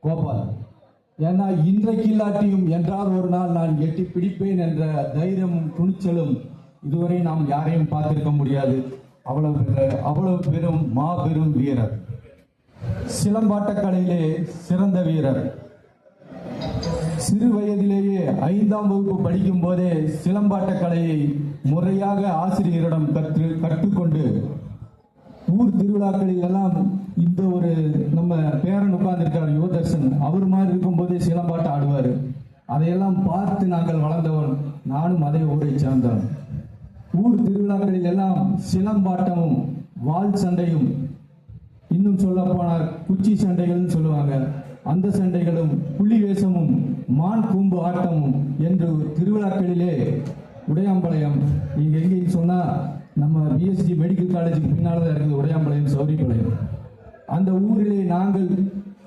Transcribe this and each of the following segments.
கோபால் ஏன்னா இன்றைக்கு இல்லாட்டியும் என்றால் ஒரு நாள் நான் எட்டி பிடிப்பேன் என்ற தைரியமும் துணிச்சலும் இதுவரை நாம் யாரையும் பார்த்திருக்க முடியாது. அவ்வளவு பெரு- அவ்வளவு பெரும் மாபெரும் வீரர். சிலம்பாட்டக்கலையிலே சிறந்த வீரர். சிறு வயதிலேயே ஐந்தாம் வகுப்பு படிக்கும் போதே சிலம்பாட்ட கலையை முறையாக ஆசிரியரிடம் கற்று கற்றுக்கொண்டு ஊர் திருவிழாக்களில் எல்லாம் இந்த ஒரு நம்ம பேரன் உட்கார்ந்துருக்கார் யுவதர்சன். அவர் மாதிரி இருக்கும்போதே சிலம்பாட்டம் ஆடுவார். அதையெல்லாம் பார்த்து நாங்கள் வளர்ந்தவன் நானும் அதே ஊரை சேர்ந்தவன். ஊர் திருவிழாக்களில் எல்லாம் சிலம்பாட்டமும் வாள் சண்டையும் இன்னும் சொல்ல போனால் குச்சி சண்டைகள்னு சொல்லுவாங்க. அந்த சண்டைகளும் புலி வேஷமும் மான் கூம்பு ஆட்டமும் என்று திருவிழாக்களிலே உடையாம்பாளையம். நீங்கள் எங்கேன்னு சொன்னால் நம்ம பிஎஸ்டி மெடிக்கல் காலேஜுக்கு பின்னால் தான் இருக்குது உடையாம்பாளையம் சௌரிபாளையம் அந்த ஊரிலே நாங்கள்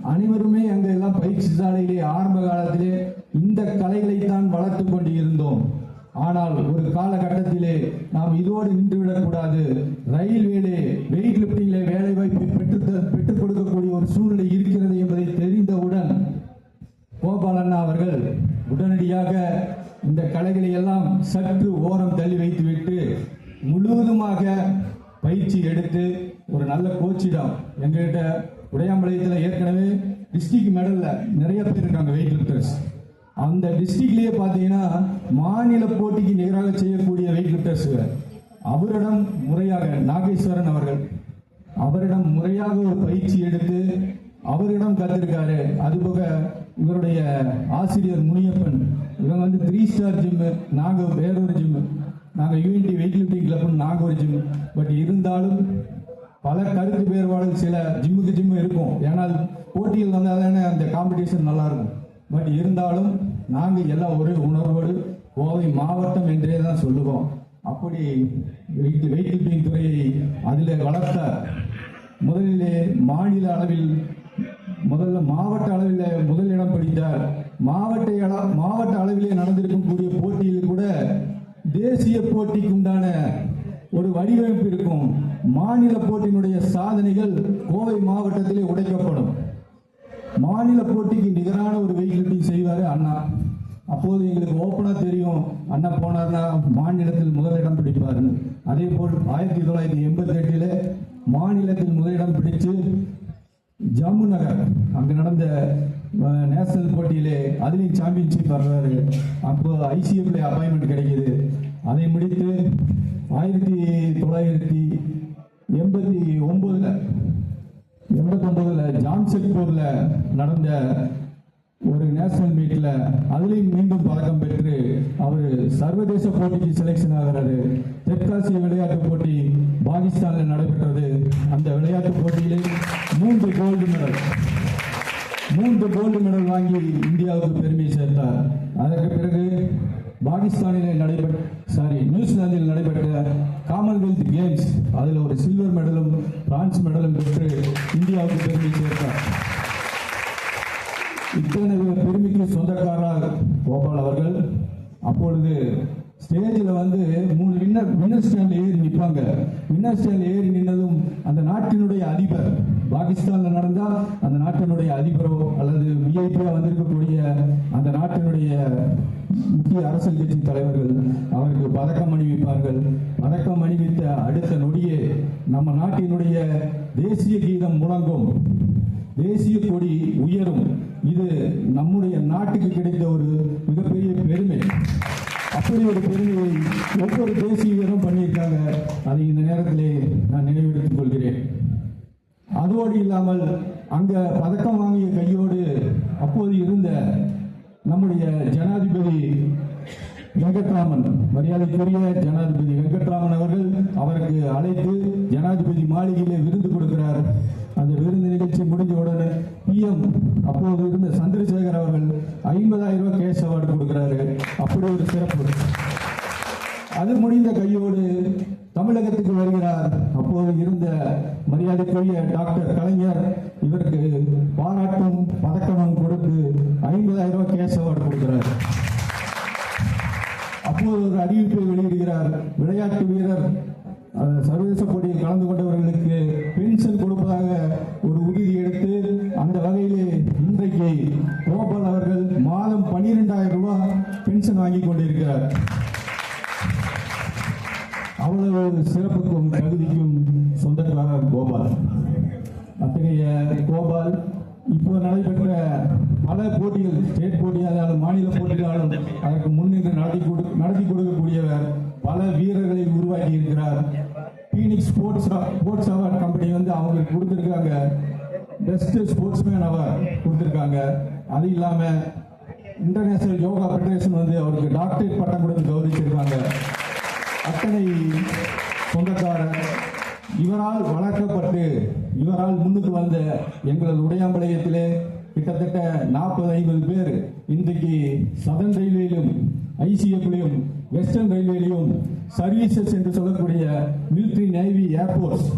அனைவருமே அங்க எல்லாம் பயிற்சி சாலையிலே ஆரம்ப காலத்திலே இந்த கலைகளை தான் வளர்த்து கொண்டு இருந்தோம் ஆனால் ஒரு காலகட்டத்திலே நாம் இதோடு நின்றுவிடக்கூடாது. ரயில்வேலே வெயிட் லிப்டிங்ல வேலை வாய்ப்பை பெற்று பெற்றுக் கொடுக்கக்கூடிய ஒரு சூழ்நிலை இருக்கிறது என்பதை தெரிந்தவுடன் கோபாலண்ணா அவர்கள் உடனடியாக இந்த கலைகளை எல்லாம் சற்று ஓரம் தள்ளி வைத்துவிட்டு முழுவதுமாக பயிற்சி எடுத்து ஒரு நல்ல கோச்சிடம் எங்ககிட்ட உடையாம்பாளையத்தில் ஏற்கனவே டிஸ்ட்ரிக்ட் மெடலில் நிறைய பேர் இருக்காங்க வெயிட் லிப்டர்ஸ் அந்த டிஸ்ட்ரிக்ட்லேயே பார்த்தீங்கன்னா மாநில போட்டிக்கு நிகராக செய்யக்கூடிய வெயிட் லிப்டர்ஸ் அவரிடம் முறையாக நாகேஸ்வரன் அவர்கள். அவரிடம் முறையாக ஒரு பயிற்சி எடுத்து அவரிடம் கத்திருக்காரு. அதுபோக இவருடைய ஆசிரியர் முனியப்பன். இவங்க வந்து த்ரீ ஸ்டார் ஜிம்மு நாங்கள் வேறொரு ஜிம்மு நாங்கள் யூஎன்டி வெயிட் லிஃப்டிங் கிளப்னு நாங்கள் ஒரு ஜிம் பட் இருந்தாலும் பல கருத்து வேறுபாடு சில ஜிம்முக்கு ஜிம்மு இருக்கும். ஏன்னா அது போட்டியில் வந்தால் தானே அந்த காம்படிஷன் நல்லா இருக்கும் பட் இருந்தாலும் நாங்கள் எல்லாம் ஒரே உணர்வோடு கோவை மாவட்டம் என்றே தான் சொல்லுவோம். அப்படி வெயிட் வெயிட் லிஃப்டிங் துறையை அதில் வளர்த்த முதலிலே மாநில அளவில் முதல்ல மாவட்ட அளவில் முதலிடம் பிடித்தார் மாவட்ட மாவட்ட அளவிலே நடந்திருக்கக்கூடிய போட்டியில் கூட தேசிய போட்டிக்குண்டான ஒரு வடிவமைப்பு இருக்கும். மாநில போட்டியினுடைய சாதனைகள் கோவை மாவட்டத்திலே உடைக்கப்படும். மாநில போட்டிக்கு நிகரான ஒரு வெயிட் செய்வார் செய்வாரு அண்ணா. அப்போது எங்களுக்கு ஓப்பனாக தெரியும். அண்ணா போனார்னா மாநிலத்தில் முதலிடம் பிடிப்பாருன்னு. அதே போல் ஆயிரத்தி தொள்ளாயிரத்தி எண்பத்தி எட்டில் மாநிலத்தில் முதலிடம் பிடிச்சு ஜம்மு நகர் அங்கே நடந்த நேஷனல் போட்டியிலே அதுலேயும் சாம்பியன்ஷிப் வர்றாரு. அப்போ ஐசிஎஃப்ல அப்பாயின்மெண்ட் கிடைக்குது. அதை முடித்து ஆயிரத்தி தொள்ளாயிரத்தி எண்பத்தி ஒன்பதுல எண்பத்தொன்பதுல ஜாம்ஷெட்பூர்ல நடந்த ஒரு நேஷனல் மீட்ல அதுலேயும் மீண்டும் பதக்கம் பெற்று அவர் சர்வதேச போட்டிக்கு செலெக்ஷன் ஆகிறாரு. தெற்காசிய விளையாட்டு போட்டி பாகிஸ்தானில் நடைபெற்றது. அந்த விளையாட்டு போட்டியிலே மூன்று கோல்டு மெடல் மூன்று கோல்டு மெடல் வாங்கி இந்தியாவுக்கு பெருமை சேர்த்தார். அதற்கு பிறகு பாகிஸ்தானில் நடைபெற்ற சாரி நியூசிலாந்தில் நடைபெற்ற காமன்வெல்த் கேம்ஸ் அதில் ஒரு சில்வர் மெடலும் பிரான்ஸ் மெடலும் பெற்று இந்தியாவுக்கு பெருமை சேர்த்தார். இத்தனை பெருமைக்கு சொந்தக்காரர் கோபால் அவர்கள். அப்பொழுது ஸ்டேஜில் வந்து மூணு வின்னர் வின்னர் ஸ்டாண்ட் ஏறி நிற்பாங்க. வின்னர் ஸ்டாண்ட் ஏறி நின்னதும் அந்த நாட்டினுடைய அதிபர் பாகிஸ்தான்ல நடந்தா அந்த நாட்டினுடைய அதிபரோ அல்லது விஐபியா வந்திருக்கக்கூடிய அந்த நாட்டினுடைய முக்கிய அரசியல் கட்சி தலைவர்கள் அவருக்கு பதக்கம் அணிவிப்பார்கள். பதக்கம் அணிவித்த அடுத்த நொடியே நம்ம நாட்டினுடைய தேசிய கீதம் முழங்கும். தேசிய கொடி உயரும். இது நம்முடைய நாட்டுக்கு கிடைத்த ஒரு மிகப்பெரிய பெருமை. அப்படி ஒரு பெருமையை ஒவ்வொரு தேசிய வீரரும் பண்ணியிருக்காங்க. அதை இந்த நேரத்திலே நான் நினைவெடுத்துக் கொள்கிறேன். அதோடு இல்லாமல் அங்க பதக்கம் வாங்கிய கையோடு அப்போது இருந்த நம்முடைய ஜனாதிபதி வெங்கட்ராமன் மரியாதைக்குரிய ஜனாதிபதி வெங்கட்ராமன் அவர்கள் அவருக்கு அழைத்து ஜனாதிபதி மாளிகையிலே விருந்து கொடுக்கிறார். அந்த விருந்து நிகழ்ச்சி முடிஞ்ச உடனே பிஎம் அப்போது இருந்த சந்திரசேகர் அவர்கள் ஐம்பதாயிரம் ரூபாய் கேஷ் அவார்டு கொடுக்கிறாரு. அப்படி ஒரு சிறப்பு. அது முடிந்த கையோடு தமிழகத்துக்கு வருகிறார். அப்போது இருந்த மரியாதைக்குரிய டாக்டர் கலைஞர் இவருக்கு பாராட்டும் பதக்கமும் கொடுத்து ஐம்பதாயிரம் ரூபாய் கேஷ் அவார்டு கொடுக்கிறார். அப்போது ஒரு அறிவிப்பை வெளியிடுகிறார். விளையாட்டு வீரர் அஹ், சர்வதேச போட்டியில் கலந்து கொண்டவர்களுக்கு பென்ஷன் கொடுப்பதாக ஒரு உறுதி எடுத்து அந்த வகையிலே இன்றைக்கு கோபால் அவர்கள் மாதம் பன்னிரெண்டாயிரம் ரூபாய் பென்ஷன் வாங்கி கொண்டிருக்கிறார். அவ்வளவு சிறப்புக்கும் தகுதிக்கும் சொந்தக்காரர் கோபால். அத்தகைய கோபால் இப்போ நடைபெற்ற பல போட்டிகள் ஸ்டேட் போட்டியாலும் மாநில போட்டியாலும் அதற்கு முன்னின்று நடத்தி கொடு நடத்தி கொடுக்கக்கூடியவர் பல வீரர்களை உருவாக்கி இருக்கிறார். Phoenix sports sports award company வந்து அவங்களுக்கு கொடுத்துருக்காங்க. பெஸ்ட் ஸ்போர்ட்ஸ்மேன் அவார்ட் கொடுத்துருக்காங்க. அது இல்லாமல் இன்டர்நேஷனல் யோகா ஃபெடரேஷன் வந்து அவருக்கு டாக்டரேட் பட்டம் கொடுத்து கௌரவிச்சிருக்காங்க. அத்தனை சொந்தக்காரர் இவரால் வளர்க்கப்பட்டு இவரால் முன்னுக்கு வந்த எங்களது உடையாம்பாளையத்திலே கிட்டத்தட்ட நாற்பது ஐம்பது பேர் இன்றைக்கு சதன் ரயில்வேயிலும் ஐசிஎஃப்லையும் வெஸ்டர்ன் ரயில்வேலையும் சர்வீசஸ் என்று சொல்லக்கூடிய மிலிட்ரி நேவி ஏர்போர்ட்ஸ்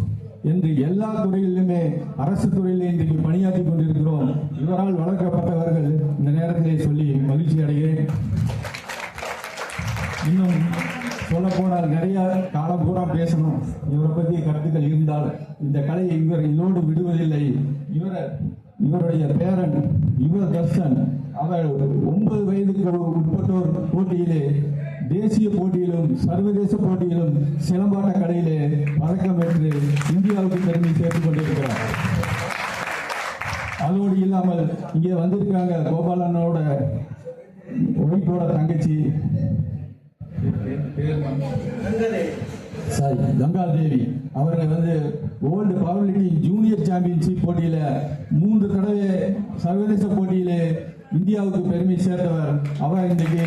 என்று எல்லா துறையிலுமே அரசு துறையில் இன்றைக்கு பணியாற்றி கொண்டிருக்கிறோம். இவரால் வளர்க்கப்பட்டவர்கள் இந்த நேரத்திலே சொல்லி மகிழ்ச்சி அடைகிறேன். இன்னும் சொல்ல போனால் நிறைய காலம் பூரா பேசணும். இவரை பற்றிய கருத்துக்கள் இருந்தால் இந்த கலையை இவர் இதோடு விடுவதில்லை. இவர இவருடைய பேரன் இவர் தர்ஷன் அவர் ஒன்பது வயதுக்கு உட்பட்டோர் போட்டியிலே தேசிய போட்டியிலும் சர்வதேச போட்டியிலும் சிலம்பாட்ட கலையிலே பதக்கம் பெற்று இந்தியாவுக்கு பெருமை சேர்த்துக் கொண்டிருக்கிறார். அதோடு இல்லாமல் இங்கே வந்திருக்காங்க கோபாலனோட ஒய்ஃபோட தங்கச்சி சாரி கங்கா தேவி அவர்கள் வந்து world powerlifting junior championship போட்டியில மூன்று தடவை சர்வதேச போட்டியில் இந்தியாவுக்கு பெருமை சேர்த்தவர். அவர் இன்றைக்கு